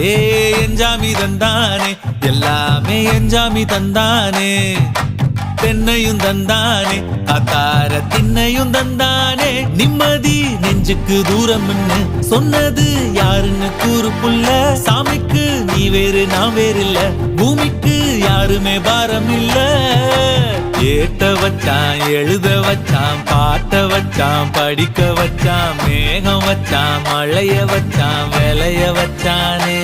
ஏ எஞ்சாமி தந்தானே. எல்லாமே எஞ்சாமி தந்தானே. தென்னையும் தந்தானே. அத்தார திண்ணையும் தந்தானே. நிம்மதி நெஞ்சுக்கு தூரம் சொன்னது யாருன்னு கூறு புள்ள சாமிக்கு நீ வேறு நான் வேறு இல்ல பூமிக்கு யாருமே பாரம் இல்ல. ஏத்த வச்சான் எழுத வச்சான் பாட்ட வச்சான் படிக்க வச்சான் மேகம் வச்சான் மழைய வச்சான் விளைய வச்சானே.